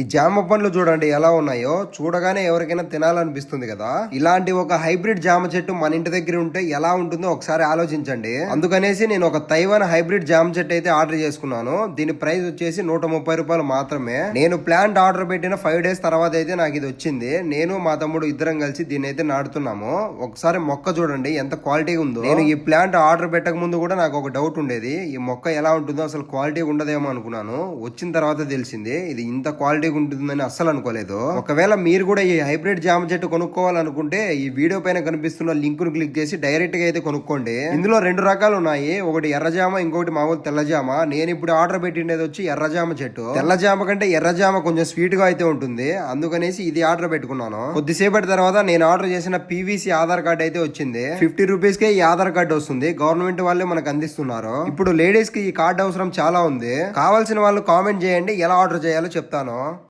ఈ జామ పండ్లు చూడండి ఎలా ఉన్నాయో. చూడగానే ఎవరికైనా తినాలనిపిస్తుంది కదా. ఇలాంటి ఒక హైబ్రిడ్ జామ చెట్టు మన ఇంటి దగ్గర ఉంటే ఎలా ఉంటుందో ఒకసారి ఆలోచించండి. అందుకనేసి నేను ఒక తైవాన్ హైబ్రిడ్ జామ చెట్టు అయితే ఆర్డర్ చేసుకున్నాను. దీని ప్రైస్ వచ్చేసి నూట ముప్పై రూపాయలు మాత్రమే. నేను ప్లాంట్ ఆర్డర్ పెట్టిన ఫైవ్ డేస్ తర్వాత అయితే నాకు ఇది వచ్చింది. నేను మా తమ్ముడు ఇద్దరం కలిసి దీన్ని అయితే నాటుతున్నాము. ఒకసారి మొక్క చూడండి ఎంత క్వాలిటీ ఉందో. నేను ఈ ప్లాంట్ ఆర్డర్ పెట్టక ముందు కూడా నాకు ఒక డౌట్ ఉండేది. ఈ మొక్క ఎలా ఉంటుందో అసలు క్వాలిటీ ఉండదేమో అనుకున్నాను. వచ్చిన తర్వాత తెలిసింది ఇది ఇంత క్వాలిటీ ఉంటుందని అస్సలు అనుకోలేదు. ఒకవేళ మీరు కూడా ఈ హైబ్రిడ్ జామ చెట్టు కొనుక్కోవాలనుకుంటే ఈ వీడియో పైన కనిపిస్తున్న లింక్ను క్లిక్ చేసి డైరెక్ట్గా అయితే కొనుక్కోండి. ఇందులో రెండు రకాలు ఉన్నాయి. ఒకటి ఎర్రజామ ఇంకొకటి మామూలు తెల్లజామ నేను ఇప్పుడు ఆర్డర్ పెట్టిండేది వచ్చి ఎర్రజామ చెట్టు. తెల్లజామ కంటే ఎర్రజామ కొంచెం స్వీట్గా అయితే ఉంటుంది. అందుకనేసి ఇది ఆర్డర్ పెట్టుకున్నాను. కొద్దిసేపటి తర్వాత నేను ఆర్డర్ చేసిన పీవీసీ ఆధార్ కార్డ్ అయితే వచ్చింది. ఫిఫ్టీ రూపీస్ కే ఈ ఆధార్ కార్డు వస్తుంది. గవర్నమెంట్ వాళ్ళే మనకు అందిస్తున్నారు. ఇప్పుడు లేడీస్కి ఈ కార్డు అవసరం చాలా ఉంది. కావాల్సిన వాళ్ళు కామెంట్ చేయండి. ఎలా ఆర్డర్ చేయాలో చెప్తాను.